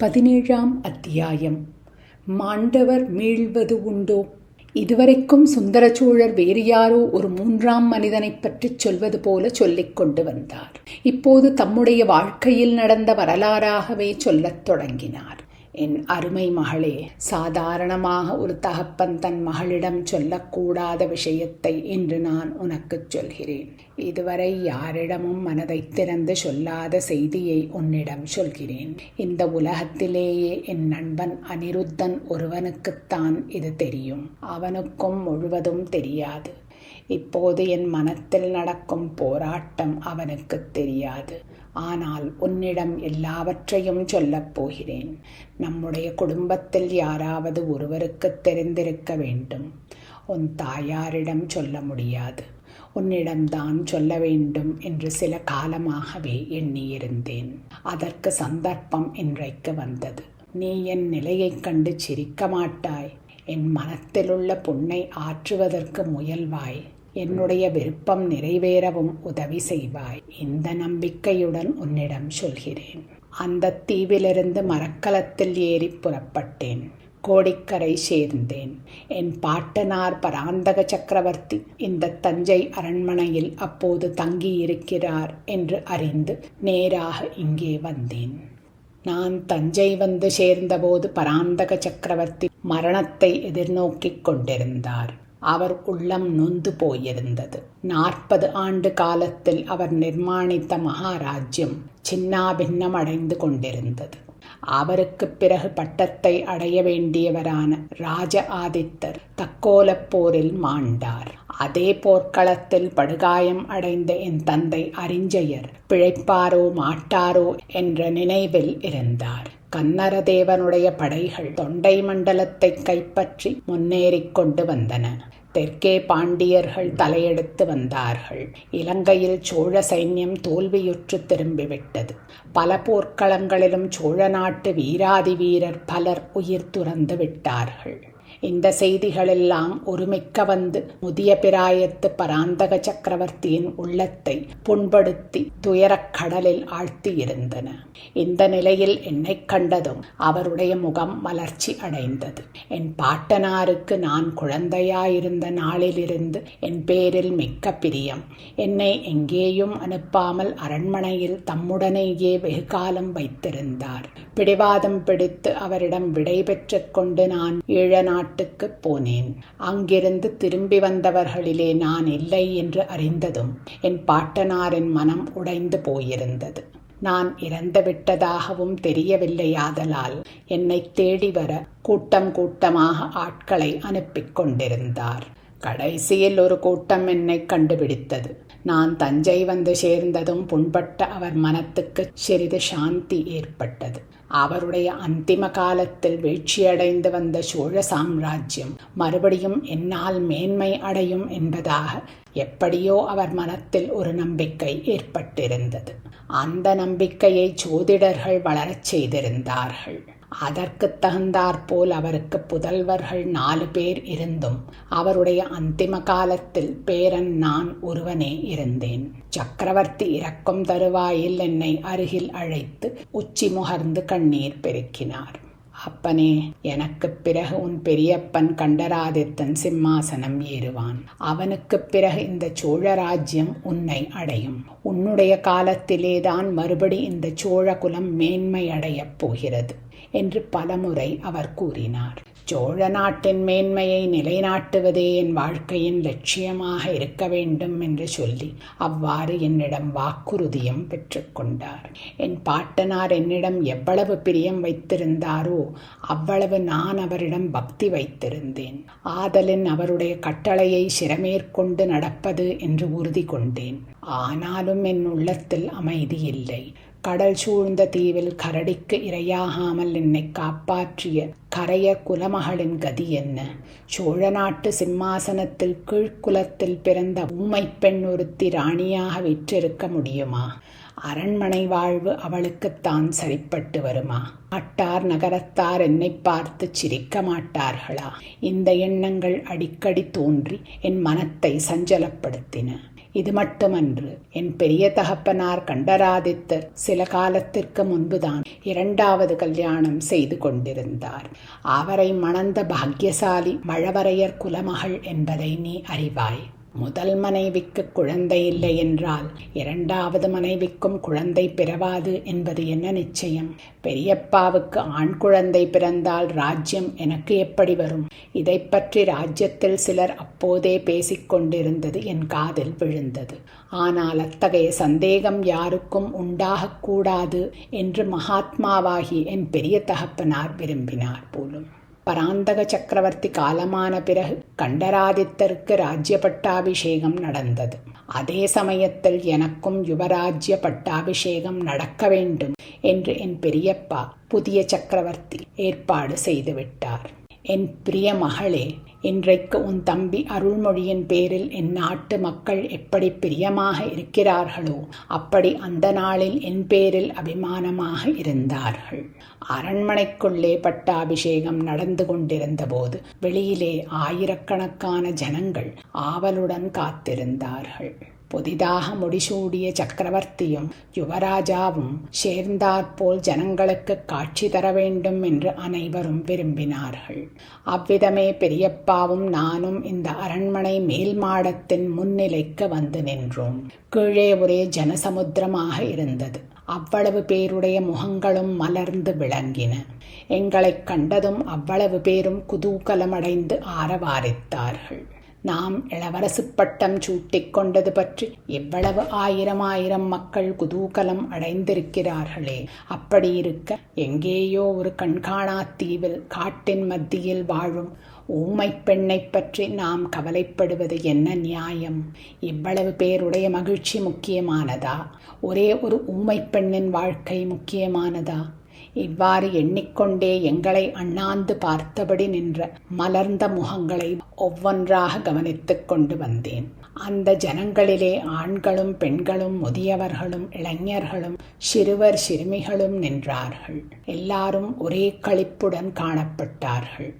பதினேழாம் அத்தியாயம். மாண்டவர் மீள்வது உண்டோ? இதுவரைக்கும் சுந்தரச்சோழர் வேறு யாரோ ஒரு மூன்றாம் மனிதனைப் பற்றிச் சொல்வது போல சொல்லிக் கொண்டு வந்தார். இப்போது தம்முடைய வாழ்க்கையில் நடந்த வரலாறாகவே சொல்லத் தொடங்கினார். என் அருமை மகளே சாதாரணமாக ஒரு தகப்பன் தன் மகளிடம் சொல்லக்கூடாத விஷயத்தை இன்று நான் உனக்குச் சொல்கிறேன். இதுவரை யாரிடமும் மனதை திறந்து சொல்லாத செய்தியை உன்னிடம் சொல்கிறேன். இந்த உலகத்திலேயே என் நண்பன் அனிருத்தன் ஒருவனுக்குத்தான் இது தெரியும். அவனுக்கும் முழுவதும் தெரியாது. இப்போது என் மனத்தில் நடக்கும் போராட்டம் அவனுக்கு தெரியாது. ஆனால் உன்னிடம் எல்லாவற்றையும் சொல்லப் போகிறேன். நம்முடைய குடும்பத்தில் யாராவது ஒருவருக்கு தெரிந்திருக்க வேண்டும். உன் தாயாரிடம் சொல்ல முடியாது. உன்னிடம்தான் சொல்ல வேண்டும் என்று சில காலமாகவே எண்ணியிருந்தேன். அதற்கு சந்தர்ப்பம் இன்றைக்கு வந்தது. நீ என் நிலையைக் கண்டு சிரிக்க மாட்டாய். என் மனத்திலுள்ள புண்ணை ஆற்றுவதற்கு முயல்வாய். என்னுடைய விருப்பம் நிறைவேறவும் உதவி செய்வாய். இந்த நம்பிக்கையுடன் உன்னிடம் சொல்கிறேன். அந்த தீவிலிருந்து மரக்கலத்தில் ஏறி புறப்பட்டேன். கோடிக்கரை சேர்ந்தேன். என் பாட்டனார் பராந்தக சக்கரவர்த்தி இந்த தஞ்சை அரண்மனையில் அப்போது தங்கியிருக்கிறார் என்று அறிந்து நேராக இங்கே வந்தேன். நான் தஞ்சை வந்து சேர்ந்தபோது பராந்தக சக்கரவர்த்தி மரணத்தை எதிர்நோக்கிக் கொண்டிருந்தார். அவர் உள்ளம் நொந்து போயிருந்தது. நாற்பது ஆண்டு காலத்தில் அவர் நிர்மாணித்த மகாராஜ்யம் சின்னாபின்னம் அடைந்து கொண்டிருந்தது. அவருக்கு பிறகு பட்டத்தை அடைய வேண்டியவரான ராஜ ஆதித்தர் தக்கோலப் போரில் மாண்டார். அதே போர்க்களத்தில் படுகாயம் அடைந்த என் தந்தை அறிஞ்சயர் பிழைப்பாரோ மாட்டாரோ என்ற நினைவில் இருந்தார். கன்னரதேவனுடைய படைகள் தொண்டை மண்டலத்தை கைப்பற்றி முன்னேறிக் கொண்டு வந்தன. தெற்கே பாண்டியர்கள் தலையெடுத்து வந்தார்கள். இலங்கையில் சோழ சைன்யம் தோல்வியுற்று திரும்பிவிட்டது. பல போர்க்களங்களிலும் சோழ நாட்டு வீராதி வீரர் பலர் உயிர் துறந்து விட்டார்கள். இந்த செய்திகளெல்லாம் ஒருமிக்க வந்து முதிய பிராயத்து பராந்தக சக்கரவர்த்தியின் உள்ளத்தை புண்படுத்தி துயரக் கடலில் ஆழ்த்தியிருந்தன. இந்த நிலையில் என்னை கண்டதும் அவருடைய முகம் மலர்ச்சி அடைந்தது. என் பாட்டனாருக்கு நான் குழந்தையாயிருந்த நாளிலிருந்து என் பேரில் மிக்க பிரியம். என்னை எங்கேயும் அனுப்பாமல் அரண்மனையில் தம்முடனேயே வெகுகாலம் வைத்திருந்தார். பிடிவாதம் பிடித்து அவரிடம் விடை பெற்றுக் கொண்டு நான் ஈழ நாட்டுக்கு போனேன். அங்கிருந்து திரும்பி வந்தவர்களிலே நான் இல்லை என்று அறிந்ததும் என் பாட்டனாரின் மனம் உடைந்து போயிருந்தது. நான் இறந்து விட்டதாகவும் தெரியவில்லையாதலால் என்னை தேடி வர கூட்டம் கூட்டமாக ஆட்களை அனுப்பிக் கொண்டிருந்தார். கடைசியில் ஒரு கூட்டம் என்னை கண்டுபிடித்தது. நான் தஞ்சை வந்து சேர்ந்ததும் புண்பட்ட அவர் மனத்துக்கு சிறிது சாந்தி ஏற்பட்டது. அவருடைய அந்திம காலத்தில் வீழ்ச்சியடைந்து வந்த சோழ சாம்ராஜ்யம் மறுபடியும் என்னால் மேன்மை அடையும் என்பதாக எப்படியோ அவர் மனத்தில் ஒரு நம்பிக்கை ஏற்பட்டிருந்தது. அந்த நம்பிக்கையை சோதிடர்கள் வளரச் செய்திருந்தார்கள். அதற்கு தகுந்தாற்போல் அவருக்கு புதல்வர்கள் நாலு பேர் இருந்தும் அவருடைய அந்திம காலத்தில் பேரன் நான் ஒருவனே இருந்தேன். சக்கரவர்த்தி இறக்கும் தருவாயில் என்னை அருகில் அழைத்து உச்சி முகர்ந்து கண்ணீர் பெருக்கினார். அப்பனே எனக்கு பிறகு உன் பெரியப்பன் கண்டராதித்தன் சிம்மாசனம் ஏறுவான். அவனுக்கு பிறகு இந்த சோழ ராஜ்யம் உன்னை அடையும். உன்னுடைய காலத்திலேதான் மறுபடி இந்த சோழ குலம் மேன்மை அடையப் போகிறது. என்று பலமுறை அவர் கூறினார். சோழ நாட்டின் மேன்மையை நிலைநாட்டுவதே என் வாழ்க்கையின் லட்சியமாக இருக்க வேண்டும் என்று சொல்லி அவ்வாறு என்னிடம் வாக்குறுதியும் பெற்றுக்கொண்டார் என் பாட்டனார் என்னிடம் எவ்வளவு பிரியம் வைத்திருந்தாரோ அவ்வளவு நான் அவரிடம் பக்தி வைத்திருந்தேன். ஆதலின் அவருடைய கட்டளையை சிரமேற்கொண்டு நடப்பது என்று உறுதி கொண்டேன். ஆனாலும் என் உள்ளத்தில் அமைதி இல்லை. கடல் சூழ்ந்த தீவில் கரடிக்கு இரையாகாமல் என்னை காப்பாற்றிய கரைய குலமகளின் கதி என்ன? சோழ நாட்டு சிம்மாசனத்தில் கீழ்குலத்தில் பிறந்த ஊமை பெண் ஒருத்தி ராணியாக விற்றிருக்க முடியுமா? அரண்மனை வாழ்வு அவளுக்குத்தான் சரிப்பட்டு வருமா? அட்டார் நகரத்தார் என்னை பார்த்து சிரிக்க மாட்டார்களா? இந்த எண்ணங்கள் அடிக்கடி தோன்றி என் மனத்தை சஞ்சலப்படுத்தின. இது மட்டுமன்று. என் பெரிய தகப்பனார் கண்டராதித்தர் சில காலத்திற்கு முன்புதான் இரண்டாவது கல்யாணம் செய்து கொண்டிருந்தார். அவரை மணந்த பாக்யசாலி மழவரையர் குலமகள் என்பதை நீ அறிவாய். முதல் மனைவிக்கு குழந்தை இல்லை என்றால் இரண்டாவது மனைவிக்கும் குழந்தை பிறவாது என்பது என்ன நிச்சயம்? பெரியப்பாவுக்கு ஆண் குழந்தை பிறந்தால் ராஜ்யம் எனக்கு எப்படி வரும்? இதை பற்றி ராஜ்யத்தில் சிலர் அப்போதே பேசிக்கொண்டிருந்தது என் காதில் விழுந்தது. ஆனால் அத்தகைய சந்தேகம் யாருக்கும் உண்டாகக்கூடாது என்று மகாத்மாவாகி என் பெரிய தகப்பனார் விரும்பினார் போலும். பராந்தக சக்கரவர்த்தி காலமான பிறகு கண்டராதித்தருக்கு ராஜ்ய பட்டாபிஷேகம் நடந்தது. அதே சமயத்தில் எனக்கும் யுவராஜ்ய பட்டாபிஷேகம் நடக்க வேண்டும் என்று என் பெரியப்பா புதிய சக்கரவர்த்தி ஏற்பாடு செய்துவிட்டார் என் பிரிய மகளே இன்றைக்கு உன் தம்பி அருள்மொழியின் பேரில் என் நாட்டு மக்கள் எப்படி பிரியமாக இருக்கிறார்களோ அப்படி அந்த நாளில் என் பேரில் அபிமானமாக இருந்தார்கள். அரண்மனைக்குள்ளே பட்டாபிஷேகம் நடந்து கொண்டிருந்த போது வெளியிலே ஆயிரக்கணக்கான ஜனங்கள் ஆவலுடன் காத்திருந்தார்கள். புதிதாக முடிசூடிய சக்கரவர்த்தியும் யுவராஜாவும் சேர்ந்தாற்போல் ஜனங்களுக்கு காட்சி தர வேண்டும் என்று அனைவரும் விரும்பினார்கள். அவ்விதமே பெரியப்பாவும் நானும் இந்த அரண்மனை மேல் மாடத்தின் முன்னிலைக்கு வந்து நின்றோம். கீழே ஒரே ஜனசமுத்திரமாக இருந்தது. அவ்வளவு பேருடைய முகங்களும் மலர்ந்து விளங்கின. எங்களைக் கண்டதும் அவ்வளவு பேரும் குதூகலமடைந்து ஆரவாரித்தார்கள். நாம் இளவரசு பட்டம் சூட்டிக் கொண்டது பற்றி எவ்வளவு ஆயிரம் ஆயிரம் மக்கள் குதூகலம் அடைந்திருக்கிறார்களே. அப்படி இருக்க எங்கேயோ ஒரு கண்காணா தீவில் காட்டின் மத்தியில் வாழும் ஊமை பெண்ணை பற்றி நாம் கவலைப்படுவது என்ன நியாயம்? இவ்வளவு பேருடைய மகிழ்ச்சி முக்கியமானதா? ஒரே ஒரு ஊமை பெண்ணின் வாழ்க்கை முக்கியமானதா? இவ்வாறு எண்ணிக்கொண்டே எங்களை அண்ணாந்து பார்த்தபடி நின்ற மலர்ந்த முகங்களை ஒவ்வொன்றாக கவனித்துக் கொண்டு வந்தேன். அந்த ஜனங்களிலே ஆண்களும் பெண்களும் முதியவர்களும் இளைஞர்களும் சிறுவர் சிறுமிகளும் நின்றார்கள். எல்லாரும் ஒரே களிப்புடன் காணப்பட்டார்கள்.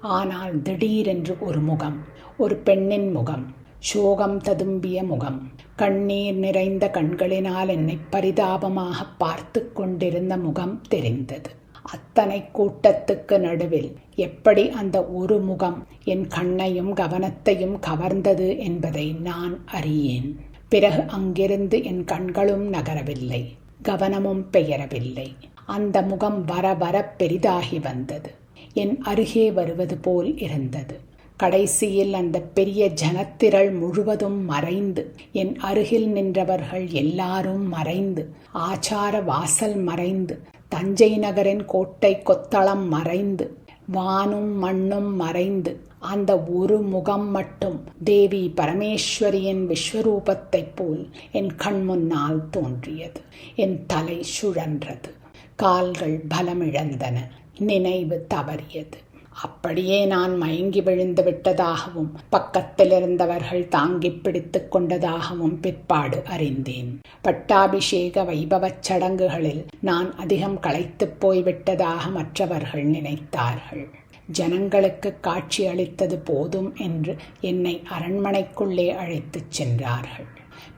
ஆனால் திடீரென்று ஒரு முகம் ஒரு பெண்ணின் முகம் சோகம் ததும்பிய முகம் கண்ணீர் நிறைந்த கண்களினால் என்னை பரிதாபமாக பார்த்து கொண்டிருந்த முகம் தெரிந்தது அத்தனை கூட்டத்துக்கு நடுவில் எப்படி அந்த ஒரு முகம் என் கண்ணையும் கவனத்தையும் கவர்ந்தது என்பதை நான் அறியேன் பிறகு அங்கிருந்து என் கண்களும் நகரவில்லை கவனமும் பெயரவில்லை அந்த முகம் வர வர பெரிதாகி வந்தது என் அருகே வருவது போல் இருந்தது கடைசியில் அந்த பெரிய ஜனத்திரள் முழுவதும் மறைந்து என் அருகில் நின்றவர்கள் எல்லாரும் மறைந்து ஆச்சார வாசல் மறைந்து தஞ்சை நகரின் கோட்டை கொத்தளம் மறைந்து வானும் மண்ணும் மறைந்து அந்த ஒரு முகம் மட்டும் தேவி பரமேஸ்வரியின் விஸ்வரூபத்தைப் போல் என் கண் முன்னால் தோன்றியது. என் தலை சுழன்றது. கால்கள் பலமிழந்தன. நினைவு தவறியது. அப்படியே நான் மயங்கி விழுந்து விட்டதாகவும் பக்கத்தில் இருந்தவர்கள் தாங்கி பிடித்து கொண்டதாகவும் பிற்பாடு அறிந்தேன். பட்டாபிஷேக வைபவச் சடங்குகளில் நான் அதிகம் களைத்துப் போய்விட்டதாக மற்றவர்கள் நினைத்தார்கள். ஜனங்களுக்கு காட்சி அளித்தது போதும் என்று என்னை அரண்மனைக்குள்ளே அழைத்துச் சென்றார்கள்.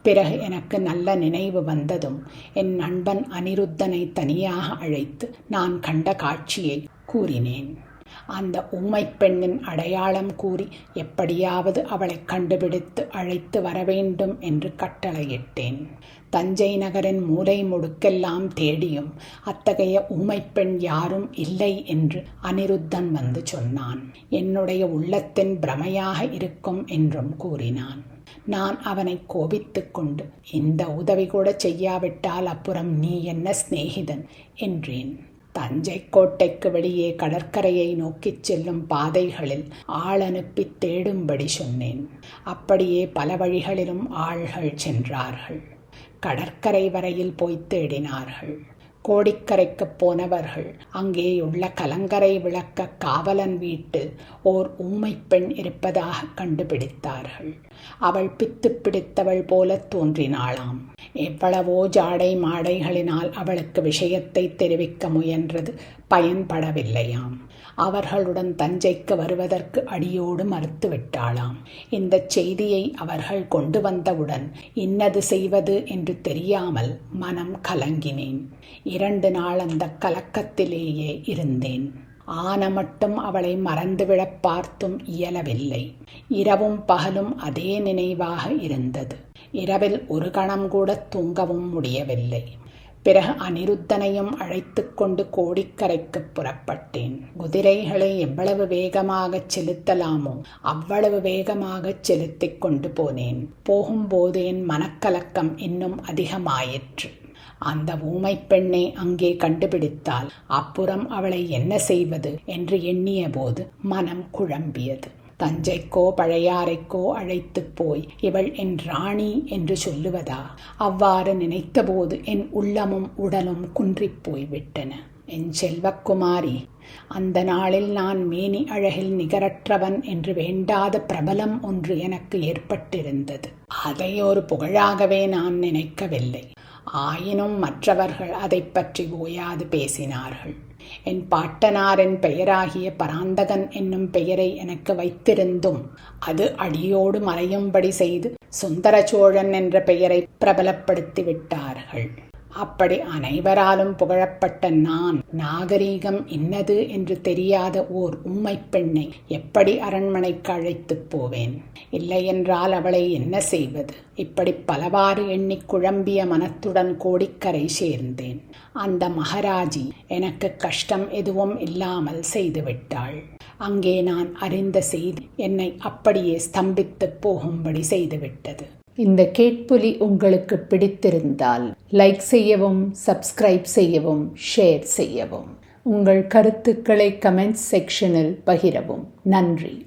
பிறகு எனக்கு நல்ல நினைவு வந்ததும் என் நண்பன் அனிருத்தனை தனியாக அழைத்து நான் கண்ட காட்சியை கூறினேன். அந்த ஊமை பெண்ணின் அடையாளம் கூறி எப்படியாவது அவளை கண்டுபிடித்து அழைத்து வர வேண்டும் என்று கட்டளையிட்டேன். தஞ்சை நகரின் மூலை முடுக்கெல்லாம் தேடியும் அத்தகைய ஊமைப்பெண் யாரும் இல்லை என்று அனிருத்தன் வந்து சொன்னான். என்னுடைய உள்ளத்தின் பிரமையாக இருக்கும் என்றும் கூறினான். நான் அவனை கோபித்து கொண்டு இந்த உதவி கூட செய்யாவிட்டால் அப்புறம் நீ என்ன சிநேகிதன்? என்றேன். தஞ்சை கோட்டைக்கு வெளியே கடற்கரையை நோக்கிச் செல்லும் பாதைகளில் ஆள் அனுப்பி தேடும்படி சொன்னேன். அப்படியே பல வழிகளிலும் ஆள்கள் சென்றார்கள். கடற்கரை வரையில் போய் தேடினார்கள். கோடிக்கரைக்குப் போனவர்கள் அங்கேயுள்ள கலங்கரை விளக்க காவலன் வீட்டு ஓர் ஊமைப் பெண் இருப்பதாக கண்டுபிடித்தார்கள். அவள் பித்து பிடித்தவள் போல தோன்றினாளாம். எவ்வளவோ ஜாடை மாடைகளினால் அவளுக்கு விஷயத்தை தெரிவிக்க முயன்றது பயன்படவில்லையாம். அவர்களுடன் தஞ்சைக்கு வருவதற்கு அடியோடு மறுத்துவிட்டாளாம். இந்த செய்தியை அவர்கள் கொண்டு வந்தவுடன் இன்னது செய்வது? என்று தெரியாமல் மனம் கலங்கினேன். இரண்டு நாள் அந்த கலக்கத்திலேயே இருந்தேன். ஆன மட்டும் அவளை மறந்துவிடப் பார்த்தும் இயலவில்லை. இரவும் பகலும் அதே நினைவாக இருந்தது. இரவில் ஒரு கணம் கூட தூங்கவும் முடியவில்லை. பிறகு அனிருத்தனையும் அழைத்து கொண்டு கோடிக்கரைக்கு புறப்பட்டேன். குதிரைகளை எவ்வளவு வேகமாகச் செலுத்தலாமோ அவ்வளவு வேகமாகச் செலுத்திக் கொண்டு போனேன். போகும்போது என் மனக்கலக்கம் இன்னும் அதிகமாயிற்று. அந்த ஊமை பெண்ணை அங்கே கண்டுபிடித்தால் அப்புறம் அவளை என்ன செய்வது என்று எண்ணிய போது மனம் குழம்பியது. தஞ்சைக்கோ பழையாறைக்கோ அழைத்துப் போய் இவள் என் ராணி என்று சொல்லுவதா? அவ்வாறு நினைத்தபோது என் உள்ளமும் உடலும் குன்றிப் போய்விட்டன. என் செல்வக்குமாரி அந்த நாளில் நான் மேனி அழகில் நிகரற்றவன் என்று வேண்டாத பிரபலம் ஒன்று எனக்கு ஏற்பட்டிருந்தது. அதை ஒரு புகழாகவே நான் நினைக்கவில்லை. ஆயினும் மற்றவர்கள் அதை பற்றி ஓயாது பேசினார்கள். என் பாட்டனாரின் பெயராகிய பராந்தகன் என்னும் பெயரை எனக்கு வைத்திருந்தும் அது அடியோடு மறையும்படி செய்து சுந்தர சோழன் என்ற பெயரை பிரபலப்படுத்தி விட்டார்கள் அப்படி அனைவராலும் புகழப்பட்ட நான் நாகரீகம் இன்னது என்று தெரியாத ஓர் உம்மை பெண்ணை எப்படி அரண்மனைக்கு அழைத்துப் போவேன்? இல்லையென்றால் அவளை என்ன செய்வது? இப்படி பலவாறு எண்ணி குழம்பிய மனத்துடன் கோடிக்கரை சேர்ந்தேன். அந்த மகாராஜி எனக்கு கஷ்டம் எதுவும் இல்லாமல் செய்துவிட்டாள். அங்கே நான் அறிந்த செய்தி என்னை அப்படியே ஸ்தம்பித்துப் போகும்படி செய்துவிட்டது. இந்த கேட்புலி உங்களுக்கு பிடித்திருந்தால் லைக் செய்யவும் சப்ஸ்கிரைப் செய்யவும் ஷேர் செய்யவும். உங்கள் கருத்துக்களை கமெண்ட்ஸ் செக்ஷனில் பகிரவும். நன்றி.